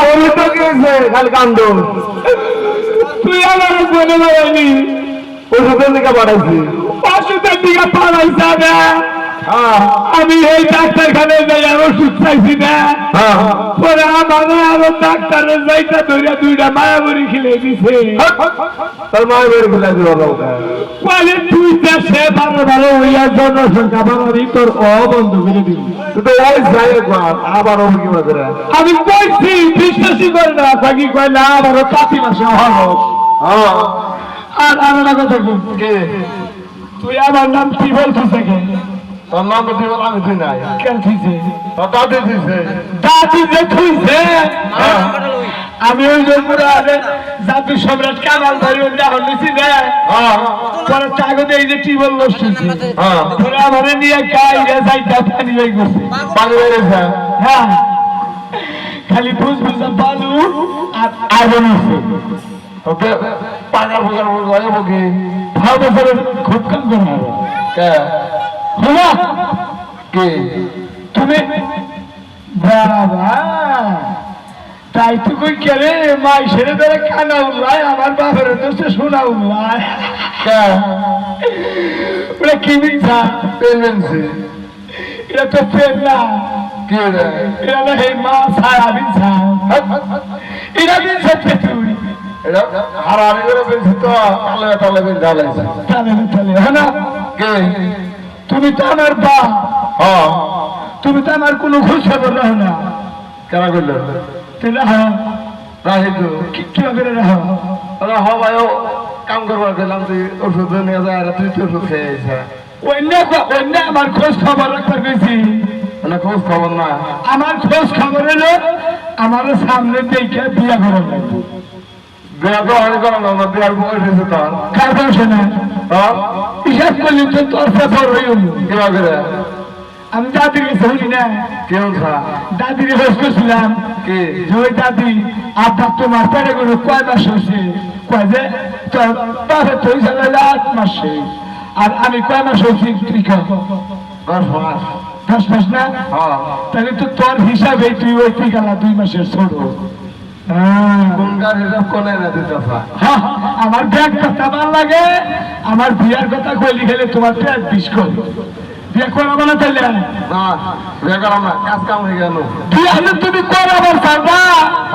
ওই তো গেছে খালি কান্দ। তুই আমার বলে লাগাইনি ওষুধের দিকে পাঠাইছি ওষুধের দিকে হ্যাঁ আমি এই ডাক্তারখানায় যাই আর ওষুধ চাইছি না। হ্যাঁ। পরে আমার আরও ডাক্তারের যাইটা ধরে দুইটা মায়াবরি খেলে দিছে। তোর মায়ের বের ফেলে দিল বলে তুই দেশে ভালো ভালো হইয়া জনসংখ্যা বাড়াবি তোর অবন্ধ করে দিবি। তো ওই যাই আবার ওর কি মাঝে আমি কইছি বিশ্বাসই করে না থাকি কয় না আবারও কাতি মাসে হলো হ্যাঁ। আর কথা তুই আমার নাম কি বলছিস কেন আমি ওই জাতি সম্রাট কামাল ধরে নিছি না এই যে নিয়ে গাইরে যাইতা পানি হয়ে গেছে পানি হ্যাঁ খালি বুঝা বালু আর আগুন আছে ওকে ফুকার বলে বকি খুব কম করে হলো কে? তুমি? বাবা তাই তো কই কেরে মাই সেরে ধরে খানা উল্লায় আমার বাপের দোষে শোনা উল্লায়। কে ওরা কি মিথ্যা পেমেন্সি এটা তো পেন না। কে রে এটা না হে মা ছায়া মিথ্যা এটা মিথ্যা এটা হারানি করে পেয়েছি তো তালে তালে বের ঢালাইছে তাহলে তাহলে হ্যাঁ না? কে? তুমি তো আমার বা হ্যাঁ। তুমি তো আমার কোনো খোঁজ খবর রাখো না। কেনা করল? তাহলে হ্যাঁ রাহি তো। কি কীভাবে রাখো আরে হ ভাই কাম করবার গেলাম তুই ওষুধ নিয়ে যায় আর তুই তো ওষুধ খেয়ে আইছা অন্য অন্য আমার খোঁজ খবর রাখবার গেছি মানে খোঁজ খবর না? আমার খোঁজ খবর এলো আমার সামনে দেখে বিয়া করা লাগবে বিয়া তো অনেক না বিয়ার বয়স হয়েছে তোর কার না? হিসাব করলি তো তোর পেপার হয়ে কিবা করে আমি দাদির কাছে হইনি না। কেমন খা? দাদির হোস করছিলাম। কি? যে ওই দাদি। আব্বা তোমার পেটে করে কয় মাস হয়েছে? কয় যে তোর বাপে তো আট মাসে। আর আমি কয় মাস হয়েছি তুই কয় দশ মাস। দশ মাস না? হ্যাঁ। তাহলে তো তোর হিসাবে তুই ওই ঠিকানা দুই মাসের ছোট। আমার ব্যাগ কথা ভালো লাগে আমার বিয়ার কথা কইলি খেলে তোমার পেট বিষ করে। বিয়ে করাবো না তাহলে না বিয়া করাম না কাজ কাম হয়ে গেল। বিয়ে হলে তুমি পারবা।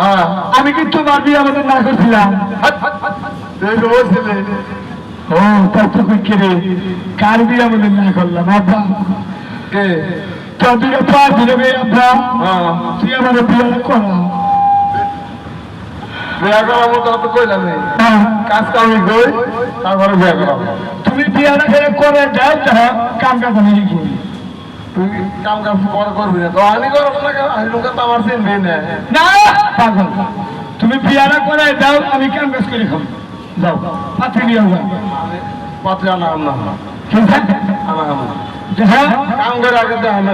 হ্যাঁ। আমি কি তোমার বিয়ে আমাদের না করছিলাম? তুই তো বলছিলি। ও তাই তো কই কে রে? কার বিয়ে আমাদের না করলাম আব্বা? কে? তোর বিয়ে পার দিলে আব্বা। হ্যাঁ। তুই আমার বিয়ে করা। বিয়া করার মতো তো কইলাম নেই। কাজ কামি কই তারপরে বিয়া করাম তুমি বিয়ে না করে করে যাও যাও কাম কাজ আমি করি তুই কাম কাজ কর করবি না। তো আমি করব না কেন? আমি লোক তো আমার চিনবি না না পাগল। তুমি করে যাও আমি কাম কাজ করে খাব। যাও পাত্রী নিয়ে যাও। পাত্রে আনা না আনা। হ্যাঁ কাম করে আগে তো আনা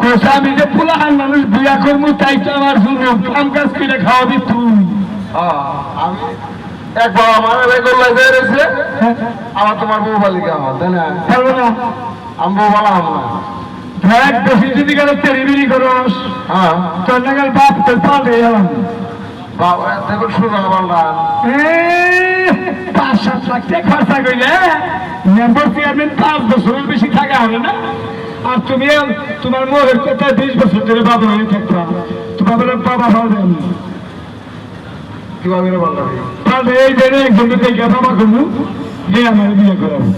কোসা আমি যে পুলাহান মানুষ বিয়া করব তাই তো আমার শুনো কাম কাজ করে খাওয়াবি তুই। হ্যাঁ আমি একবার আমার রয়েছে আমার তোমার বউ বালিকা আমার তাই না? পারব না। আমি বউ বালা আমার দেখ বেশি যদি গেলে তেরিবিরি করস। হ্যাঁ। তোর নাগাল বাপ তোর পাল্টে গেলাম বাবা দেখো বাবা পাঁচ সাত লাখ টাকা খরচা করলে মেম্বার চেয়ারম্যান পাঁচ বছরের বেশি থাকা হবে না। আর তুমি তোমার মোহের কথা বিশ বছর ধরে বাবা হয়ে থাকবা তোমার বলে বাবা কীভাবে তাহলে এই একজন করব যে আমার বিয়ে করাবো।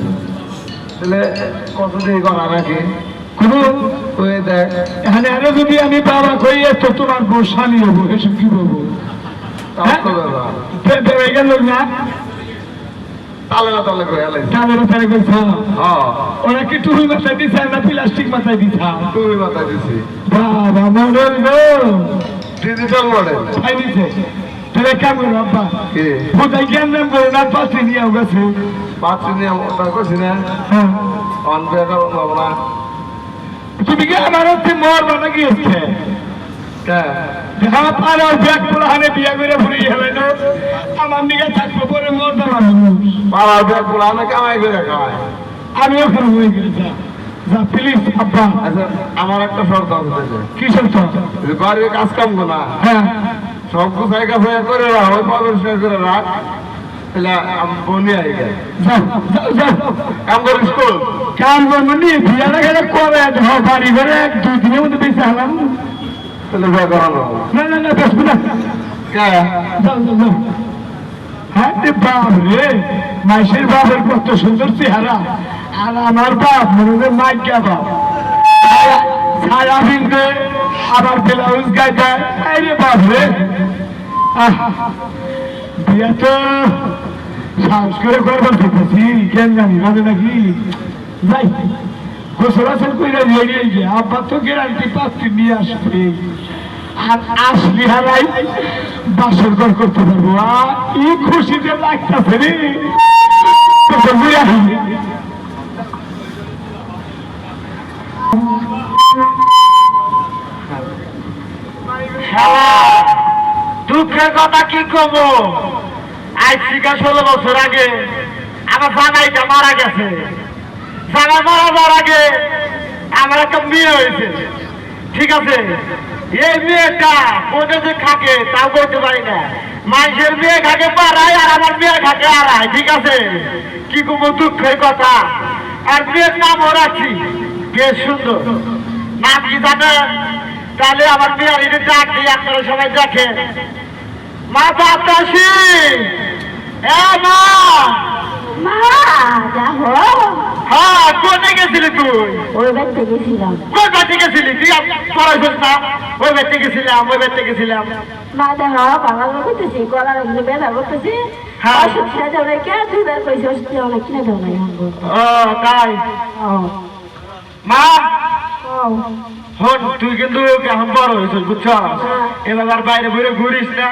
তাহলে কত দিয়ে করা নাকি কোনো ওই দেখ এখানে আরও যদি আমি বাবা কই তো তোমার হব এসব কি বলব? না? হ্যাঁ। ওরা কি টুহি মাথায় দিছে? না প্লাস্টিক মাথায় দিছা? তুমি মাথা দিছি। বাবা মডেল গো ডিজিটাল মডেল দিছে? তাহলে কেমন বাবা কোথায় জ্ঞান নাম করো না পাশে নিয়ে গেছে পাঁচ নিয়ে ওটা করছি না হ্যাঁ অন বিয়া না না তুমি কি আমার হচ্ছে মরবা নাকি হচ্ছে কে আমার ব্যাগ পোলা হানে বিয়া করে ফুরি হেলে না আমার দিকে থাকব পরে মরতে পারব পাড়ার ব্যাগগুলো আমি কামাই করে খাওয়াই আমিও ফোন হয়ে গেছি প্লিজ আব্বা আমার একটা শর্ত আছে কিসের তো বাড়ির কাজ কাম না হ্যাঁ সব গুছাই গাছাই করে রাখ ওই পরিষ্কার করে রাখ তাহলে আমি বনি আই গে যাও যাও যাও। কাম করিস তো কাম করব নি বিয়াটা গেলে করে দেহ বাড়ি ঘরে? এক দুই দিনের মধ্যে বেঁচে হলাম। তাহলে বিয়ে করানো না। না না বেসবো না কে? যাও যাও যাও। হ্যাঁ বাপ রে মাইসের বাপের কত সুন্দর চেহারা। আর আমার বাপ মনে হয় মাইকা বাপ। ছায়া- ছায়া বিন্দু আবার ব্লাউজ গাইতে আরে বাপ রে বিয়া তো সাহস করে করবার দেখতেছি কেন জানি না নাকি? যাই। গোসল আসল করে গিয়ে আব্বা তো গ্যারান্টি পাত্রী নিয়ে আসবে। আর আসলি হারাই বাসর ঘর করতে পারব। আর খুশিতে লাগতেছে রে আসি দুঃখের কথা কি কব? আজ থেকে ষোলো বছর আগে আমার জামাইটা মারা গেছে। জামাই মারা যাওয়ার আগে আমার একটা মেয়ে হয়েছে। ঠিক আছে? এই মেয়েটা কোনে যে খাকে তাও বলতে পারি না। মানুষের মেয়ে খাকে পাড়ায় আর আমার মেয়ে খাকে আড়ায়, ঠিক আছে? কি কব দুঃখের কথা? আর মেয়ের নামও রাখছি বেশ সুন্দর। নাম কি জানেন? তাহলে আমার মেয়ের এটা ডাক দিয়ে আপনারা সবাই দেখেন। মা বাতাসি এ মা! মা দেখো হ্যাঁ কোনে গেছিলি তুই? ওই বাড়িতে গেছিলাম। কোন বাড়িতে গেছিলি? তুই পড়াইছিস না? ওই বাড়িতে গেছিলাম ওই বাড়িতে গেছিলাম। মা দেখো বাংলা করতেছি গলার এগুলো ব্যথা করতেছি। হ্যাঁ। ওষুধ খেয়ে দেবো কে? দুইবার কইছে ওষুধ খেয়ে অনেক কিনে দেবো না ও তাই? মা! হন তুই কিন্তু এখন বড় হয়েছিস বুঝছ? এবার আর বাইরে ঘুরে ঘুরিস না।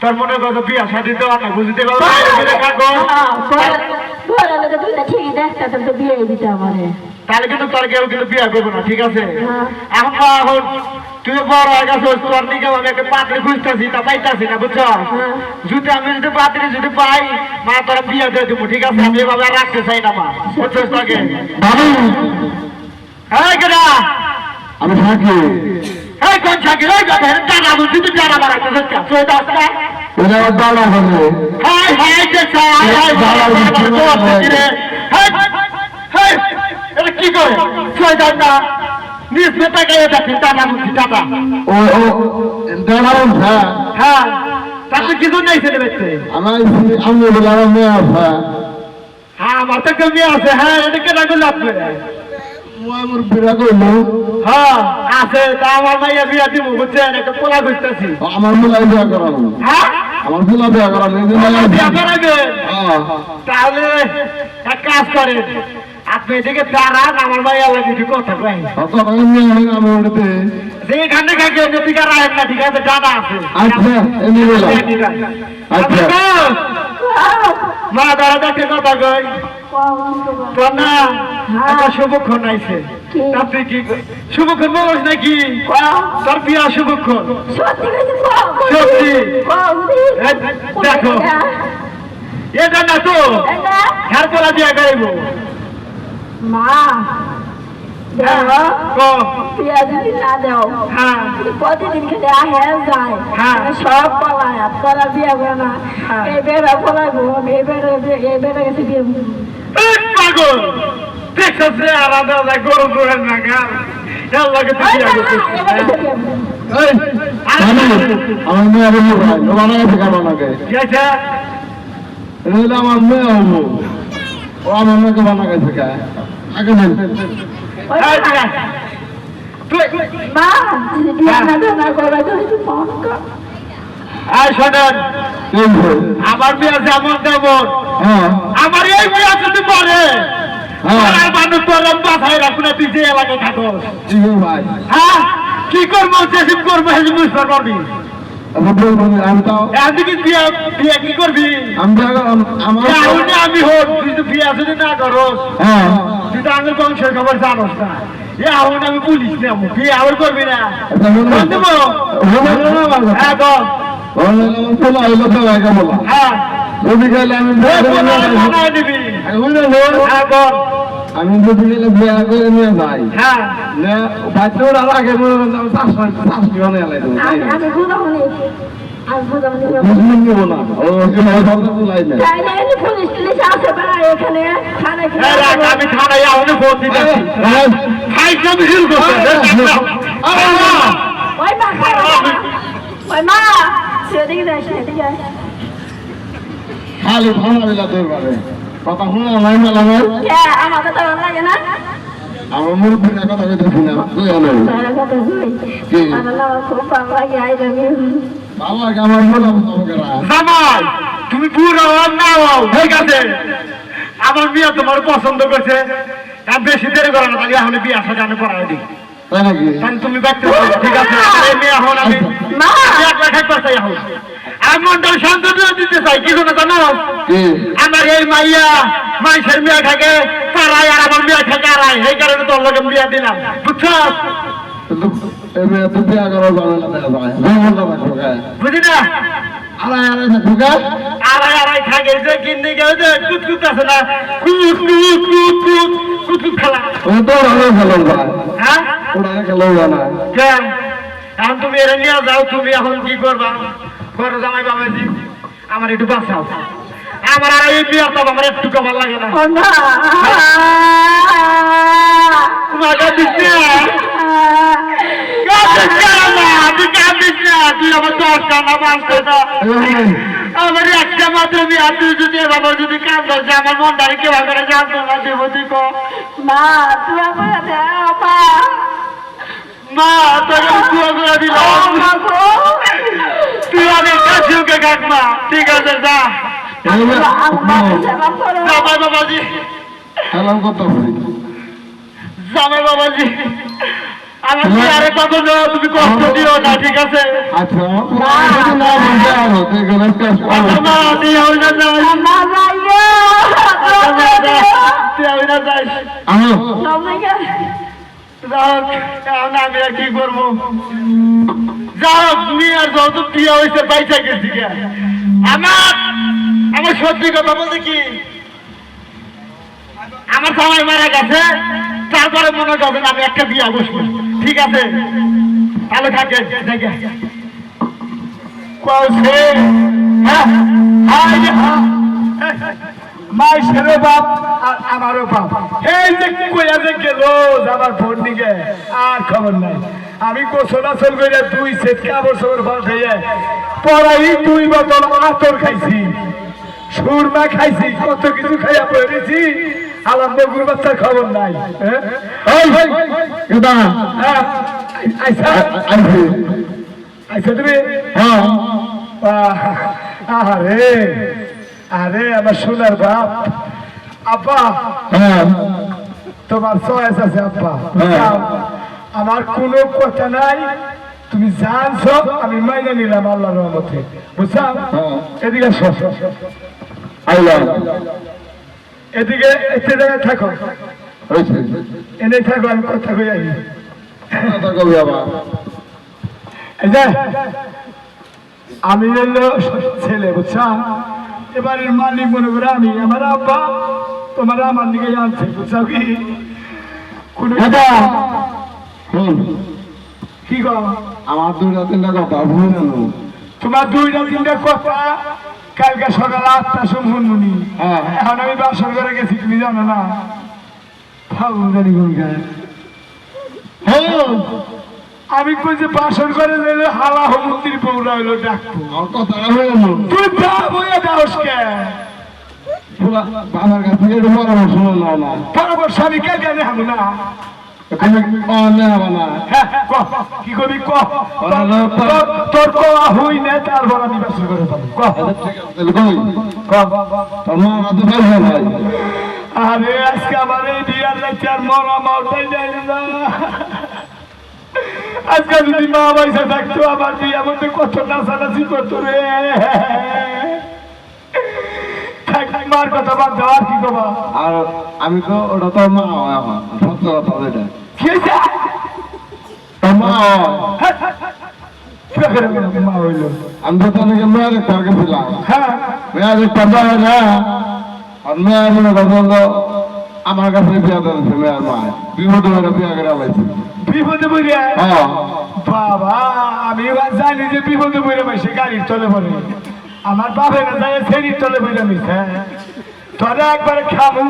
তোর মনে কত বিয়া শাদি দেওয়া না বুঝতে পারব তাহলে কিন্তু তোর কেউ কিন্তু বিয়া করব না ঠিক আছে? হ্যাঁ। এখন এখন তুই বড় হয়ে গেছিস তোর নিকে আমি একটা পাত্রে খুঁজতেছি তা পাইতাছি না বুঝছ? হ্যাঁ। যদি আমি যদি পাত্রে যদি পাই মা তোরা বিয়া দিয়ে দেবো ঠিক আছে? আমি এভাবে রাখতে চাই না মা। বুঝছিস তোকে? হ্যাঁ আমি থাকি। এই কোন ছাকি এই কথা টানা বলছি তুই টানা বাড়াইতে সত্যি তুই এটা আমার দাদা হবে হাই হাই যে হাই হাই হাই এটা কি করে তুই না নিজ মেটা গিয়ে দেখি টানা বলছি টানা ও ও দাদা হ্যাঁ হ্যাঁ তাতে কিছু নেই ছেলে বেচতে আমার আমি বললাম মেয়ে আছে হ্যাঁ আমার তো কমি আছে হ্যাঁ এটা কেনা করল হ্যাঁ আছে তা আমার মাইয়া বিয়া দিব বুঝছেন? একটা পোলা খুঁজতেছি। আমার ফুলাই বিয়া করাবো। হ্যাঁ? আমার ফুলা বিয়া করাবো পোলা বিয়া করাবেন হ্যাঁ। তাহলে এক কাজ করেন আপনি এদিকে দাঁড়ান আমার ভাই আল্লাহ কিছু কথা ওটাতে যেখানে রাখেন না ঠিক আছে দাদা আছে। আচ্ছা আচ্ছা। মা দাঁড়া দেখে কথা কই তো একটা শুভক্ষণ আইছে। আপনি কি শুভক্ষণ বলছ নাকি? তোর বিয়া শুভক্ষণ। সত্যি কইছি সত্যি? কম এই, দেখো। এটা না তো। মা। না দাও হ্যাঁ। প্রতিদিন খেতে যায় হ্যাঁ। সব পলায় আপনারা বিয়ে করে না। হ্যাঁ। বেড়া পলায় এই বেড়া গেছে বিয়ে পাগল দেখছিস রে আলাদা আলাদা গরু গরুর না গাল এর লাগে তুই বিয়া করছিস এই জানো, আমার মেয়ে হবে ও আমার মেয়েকে বানা গেছে আগে মা শোনেন আমার বিয়া যেমন তেমন। হ্যাঁ। আমার এই বিয়া যদি পরে হ্যাঁ। আর মানুষ তোর মাথায় রাখুন তুই যে এলাকায় থাকো হ্যাঁ কি করব চেষ্টা করব হেসে বুঝতে পারবি আমি বিয়া বিয়া হোক তুই তো যদি না হ্যাঁ। তুই তো আমার বংশের খবর জানোস না। আমি পুলিশ নেব বিয়ে আবার করবি না। হ্যাঁ আমি যদি গেলে বিয়া করে নিয়ে যাই বাচ্চা ওরা আগে মনে করেন আমি চাষ চাষ বিমানে এলাই দেবো আমি থানায় কি আমি ওই মা। খালি ভালো দিলা তোর বারে কথা শুনে নাই মেলা নাই? কে আমাকে তো ভালো লাগে না? আমার কথা তুই আনো কথা শুনি। কি? আমার আমার জামাই তুমি বুড়ো হও না হও ঠিক আছে? আমার বিয়ে তোমার পছন্দ করছে। আর বেশি দেরি করে না তাহলে এখন বিয়ে সাথে আমি করাই দিই তাহলে তুমি ব্যক্তি ঠিক আছে? মেয়ে এখন আমি। মা আমি এক লাখ একবার চাই এখন আমি মনটা শান্ত দিতে চাই কি কোনো জানো? আমার এই মাইয়া মানুষের মেয়ে থাকে পাড়ায় আর আমার মেয়ে থাকে আড়াই এই কারণে তোর লোকে বিয়ে দিলাম বুঝছ? দেখা বুঝি না? আড়াই আড়াই আড়াই আড়াই থাকে যে কিনে গেলে যে কুত কুত আছে না কুত কুত কুত কুত কুত কুত খেলা। ও তো ওরা খেলো হ্যাঁ? ওরা খেলো না। কেন? এখন তুমি এরা নিয়ে যাও তুমি এখন কি করবা? করো জামাই বাবাজি আমার একটু বাঁচাও। আমার আর এই বিয়ার তো আমার একটু ভালো লাগে না। আমার একটা মাত্র তুই যদি বাবা যদি আমার কেউ করে জানতো দেবো তুই মা তুই আমার মা মা তোকে আমি কুয়া করে দিলাম মা তুই অনেক কাছে ওকে কাকমা ঠিক আছে যা জামাই বাবাজি খেলাম কত করি জামাই বাবাজি আরে কখনো তুমি কষ্ট দিও না ঠিক আছে আচ্ছা না মা দিও না যাই আমি না যাই আনো সবাইকে যাক এখন কি করব? যাক মেয়ে আর যত বিয়ে আমার আমার সত্যি কথা বলতে কি? আমার সবাই মারা গেছে, তারপরে মনে করবেন আমি একটা বিয়ে বসবো। ঠিক আছে? তাহলে থাকে, দেখে। হ্যাঁ হ্যাঁ। হ্যাঁ। বাপ আর আমারও বাপ এই যে কইয়া যে গেল আমার ফোন দিকে আর খবর নাই। আমি গোসলাচল করে দুই সেট কাপড় সাপড় পাঠাইয়া পরাই দুই বোতল আতর খাইছি। সুরমা খাইছি কত কিছু খাইয়া পড়েছি। আলাম বগুর বাচ্চার খবর নাই। আইসা। তুমি? হ্যাঁ। আহ, আরে আমার সোনার বাপ। আব্বা হ্যাঁ। তোমার চয়েস আছে আব্বা। হ্যাঁ। আমার কোনো কথা নাই। তুমি জানছো আমি মাইনে নিলাম আল্লাহর রহমতে। বুঝছ? হ্যাঁ। এদিকে এদিকে এতে জায়গায় থাকো। এনে থাকো আমি কথা কই আই আমি ছেলে বুঝছ? এবারের মালিক মনে করে আমি আমার আব্বা তোমার আমার দিকে আনছে বুঝছ কি? কি গো আমার দুইটা তিনটা কথা ভুলে তোমার দুইটা তিনটা কথা কালকে সকাল আটটা সময় শুনি হ্যাঁ। এখন আমি বাসর করে গেছি তুমি জানো না। ফাগুন জানি কোন গায়ে। হ্যাঁ আমি কই যে বাসর করে গেলে হালা হমুদ্রির বউরা হইল ডাকবো। হয়ে তুই বাপ হইয়া দাওস কে। বাবার কাছ থেকে পরামর্শ নাও না। পরামর্শ আমি কে জানি হামু না? হ্যাঁ, ক, তোর- হই না তারপর আমি করে পাবো আরে আজকে আমার এই বিয়ার আর মরা মারতেই যায় না। আজকে যদি মা পয়সা থাকতো আমার মধ্যে কত নাচানাচি করতো রে। মার কথা বাদ দাও আর কি কবা আর আমি তো ওটা তোর মা এখন সত্য কথা আমি তো ছিলাম হ্যাঁ। মনে আমার কাছে বিয়া করেছে মেয়ের মা। বিপদ করে বিয়া করে আলাইছে বিপদে পড়ে? হ্যাঁ। বাবা আমি এবার জানি যে বিপদে পড়ে মাসে গাড়ির তলে পড়ে। আমার বাপে না জানে ফেরির তলে পড়ে মিছে তোরা একবারে খামু।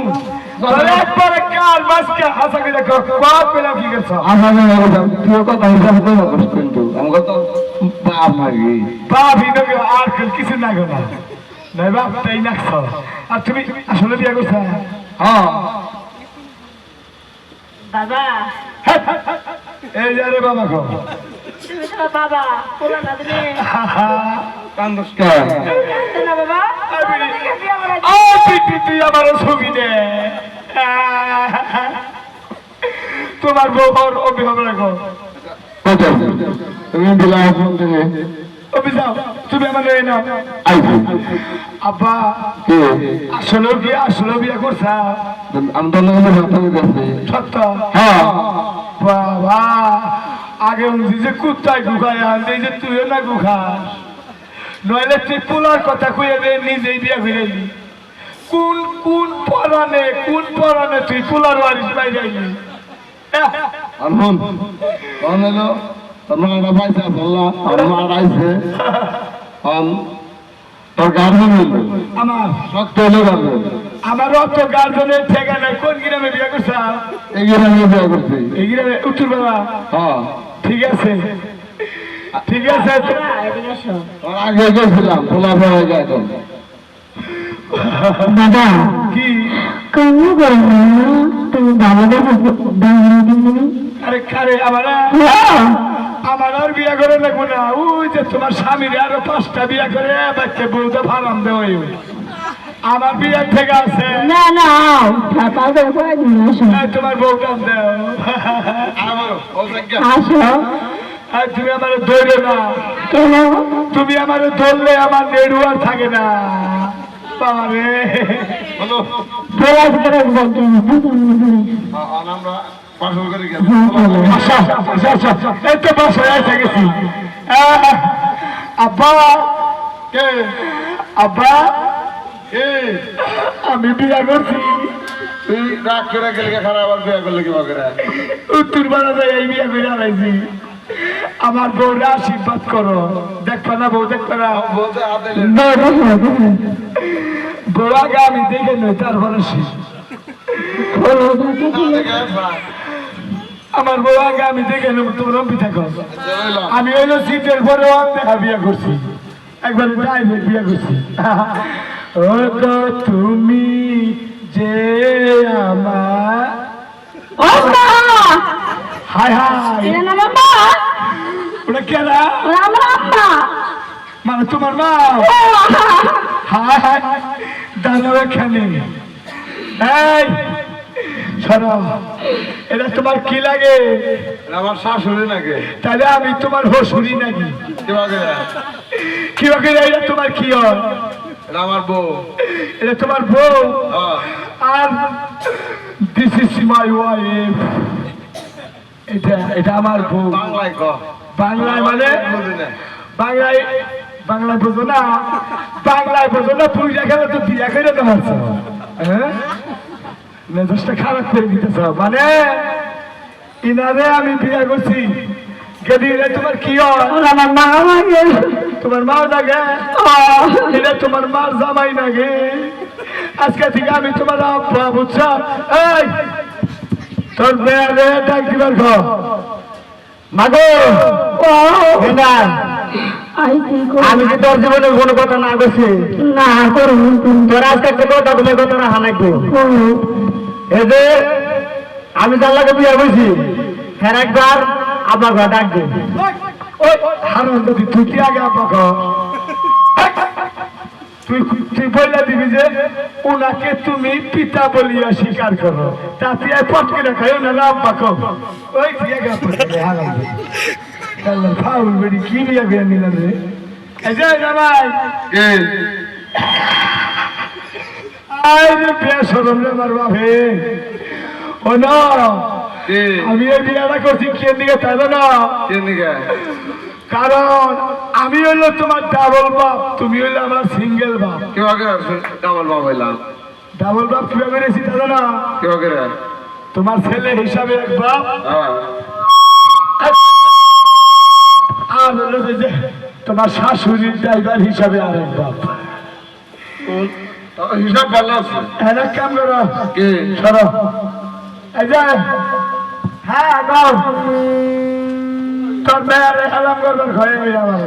তোরা একবারে কাল বাসকে হাসা করে বাপ পেলাম কি করছ? আমার তুই কথা হিসাব করে করিস কিন্তু আমাকে তো বাপ মারি বাপ হিন্দকে আর কিছু না গো না। নাই বাপ তাই নাকছ। আর তুমি আসলে বিয়ে করছ? হ্যাঁ। বাবা। এই যে রে বাবা গো। তুমি তো বাবা পুরো না তুমি কান্দস কে? না বাবা? তোমার দিকে বিয়ে করা ও তুই তুই আমার ছবি দে। তোমার বউর অভিভাব রাখো তুমি দিলা ফোন থেকে অভিযাও তুমি আমার এই নাও। আব্বা কে? আসলে বিয়ে আসলে বিয়ে করছা? সত্য? হ্যাঁ। বাবা আগে যে কুত্তায় গুখায় আনতে যে তুইও না গুখাস। নইলে তুই পোলার কথা কইয়া দে নিজেই বিয়া ফিরাইলি কোন কোন পরানে কোন পরানে তুই পোলার বাড়ি যাইলি? আর মাটা পাইছে বললা আমার মা আইছে তোর গার্জেন আমার শক্ত হইল গার্জেন আমার অত গার্জেনের ঠিকানা কোন গ্রামে বিয়ে করছা? বিয়ে করছি। এই গ্রামে উত্তর বাবা? হ্যাঁ। ঠিক আছে। ঠিক আছে। আগে গেছিলাম খোলা পড়ে যায় এখন। দাদা কি? কেন করে তুমি বাবা দেখো বাংলা দিন আরে কারে আমার আমার আর বিয়া করে লাগবো না। ওই যে তোমার স্বামীর আরও পাঁচটা বিয়া করে বাচ্চা বউতে ফারাম দেওয়া আমার বিয়ার থেকে আছে। না না আসো। এই তোমার দেও ও জায়গা আসো। তুমি আমার ধরো না। কেন? তুমি আমার ধরলে আমার নেড়ুয়ার থাকে না। বাবারে। বলা। বলতে আমরা পাশল করে গেছি এই তো বাসায় এসে গেছি আহ, আব্বা। কে? আব্বা। কে? আমি বিয়া করছি। তুই রাগ করে গেলে খারাপ? আবার বিয়ে করলে কি করে উত্তর বাড়াতে এই বিয়ে করে আনাইছি। আমার বউরা আশীর্বাদ করো। দেখবা না বউ দেখবা না। বলতে হাতে বউ আগে আমি দেখে নই তারপরে। আমার বউ আগে আমি দেখে নেব তোমরা রম্পি থাকো। আমি হইল সিটের পরে দেখা বিয়ে করছি। একবার প্রাইভেট বিয়ে করছি। ও তো তুমি যে আমার হাই হাই ওটা কেনা মানে তোমার মা? হাই হাই দাঁড়াও এখানে। এই সরো এটা তোমার কি লাগে? আমার শাশুড়ি নাকি? তাহলে আমি তোমার হসুরি নাকি? কি বাকি? এটা তোমার কি হয়? আমার বউ। এটা তোমার বউ? হ্যাঁ। আর দিস ইজ মাই ওয়াইফ এটা এটা আমার বউ। বাংলায় বাংলায় মানে। বাংলায় বাংলায় বোঝো না? বাংলায় বোঝো না তুই যেখানে তো বিয়া করে দেওয়া হ্যাঁ? মেজাজটা খারাপ করে দিতেছ। মানে? ইনারে আমি বিয়া করছি। তোমার কি হয়? আমার মা তোমার মাও লাগে? এটা তোমার মার জামাই লাগে। আজকে থেকে আমি তোমার আব্বা বুঝছ? এই! তোর মেয়ের ডাক দিবার ঘর। মাগো! না আমি কি তোর জীবনে কোনো কথা না করছি না করুন তোর আজকে কথা তুমি কথা না হানাইবো করুন আমি লাগে বিয়ে হয়েছি হ্যাঁ একবার আব্বা ঘর ডাক দে। ওই হারন যদি তুই কি আগে ঘর। তুই তুই বলে দিবি যে ওনাকে তুমি পিতা বলিয়া স্বীকার করো। তাতে পটকে রাখাই ওনারা আব্বা কো ওই আল্লাহ, ফাউল বেড়ি কি বিয়া বিয়া নিলাম রে? এই যে জামাই কে আরে বেসরম রে আমার বাপে ও না কে আমি এই বিয়াটা করছি কে দিকে তাই না? কে নিকে কারণ আমি হইল তোমার ডাবল বাপ তুমি হইল আমার সিঙ্গেল বাপ। কি আগে ডাবল বাপ হইলাম? ডাবল বাপ কীভাবে রেছি তা জানো কেউ তোমার ছেলে হিসাবে এক বাপ। হ্যাঁ। আর হলো যে তোমার শাশুড়ির ড্রাইভার হিসাবে আর এক বাপ হিসাব ভালো আছে? হ্যাঁ কাম করো। কে? সরো। এই যে হ্যাঁ গাও তোর মেয়ের হেলাম করবার ঘরে নিয়ে আমার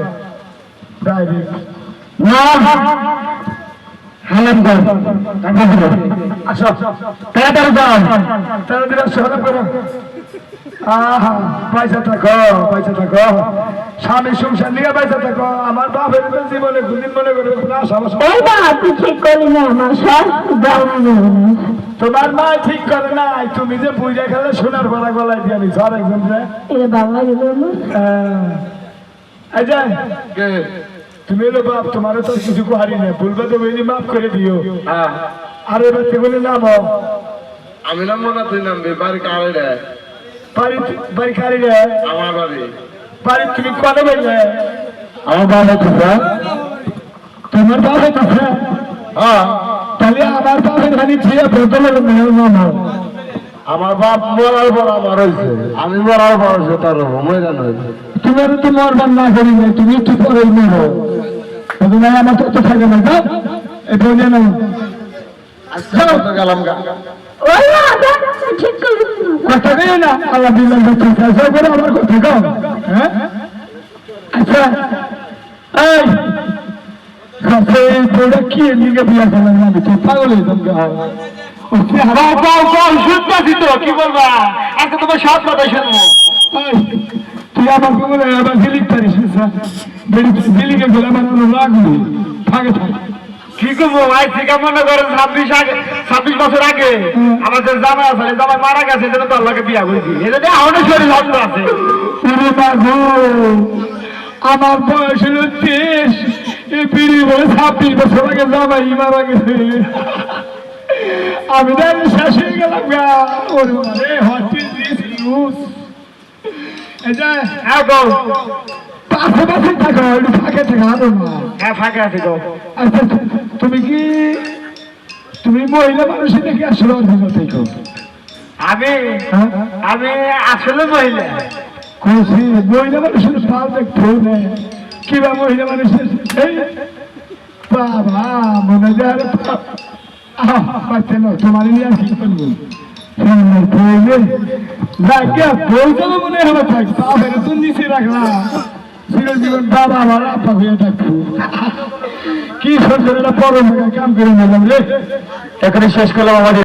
ডাইরেক্ট না। হালাম কর। আসো। তাড়াতাড়ি যাও। তাড়াতাড়ি আসো হেলাম করো আহা পয়সা থাকো পয়সা থাকো। স্বামী সংসার নিয়ে পয়সা থাকো। আমার বাপের জীবনে কোনদিন মনে করবে তুই ঠিক করলি না আমার সব তোমার মা ঠিক করে নাই। তুমি যে পূজা খেলে সোনার পড়া গলায় দিয়ে আর একজন রে এটা বাংলা গেল এই যে কে? তুমি এলো বাপ তোমারও তো কিছু কুহারি নেই। ভুলবে তো বলি মাফ করে দিও। হ্যাঁ। আর এবার তুমি নাম। আমি নাম মনে তুই নামবি। বাড়ি কারে বাড়ি। কারি রে আমার তুমি বাবা কোথায় তোমার বাবা কাছে হ্যাঁ। তাহলে আমার বাবা খালি নাম আমার বাপ মরার পর আমার হয়েছে। আমি মরার পর হয়েছে তার মহিলা নয় তোমার তো মরবার না করি নাই তুমি একটু পরেই মরো। তুমি আমার তো থাকে না গো এই বলে না আজকে গেলাম গা? ঠিক কথা কই না, আল্লাহ দিলাম কথা আছে করে আমার কথা কও হ্যাঁ? আচ্ছা এই তোরা কি লিগে বিয়া করলাম আমি তো, পাগল হয়ে যাম গা। কি বলবা? আজকে তোমার সব কথা শুনব। তুই আমার কোমরে আবার গিলিক পারিস গিলিকে গেলে আমার কোনো লাগবে থাকে থাকে। কি করব ভাই থেকে মনে করেন ছাব্বিশ আগে ছাব্বিশ বছর আগে আমাদের জামা আছে জামাই মারা গেছে যেন তোর লোকে বিয়া করেছি এটা আমাদের শরীর হস্ত আছে। আমার বয়স হলো তেইশ এই বিড়ি বলে ছাব্বিশ বছর আগে জামাই মারা গেছে। আমি না শেষ হয়ে গেলাম গা। ওরে মানে ইজ ফাঁকে আচ্ছা তুমি কি তুমি মহিলা মহিলা মহিলা কিবা মহিলা যায় তোমার মনে তো চিরজীবন বাবা আমার আপা হয়ে থাকব। কি বড় মেয়ে কাম করে নিলাম রে। এখানে শেষ করলাম আমাদের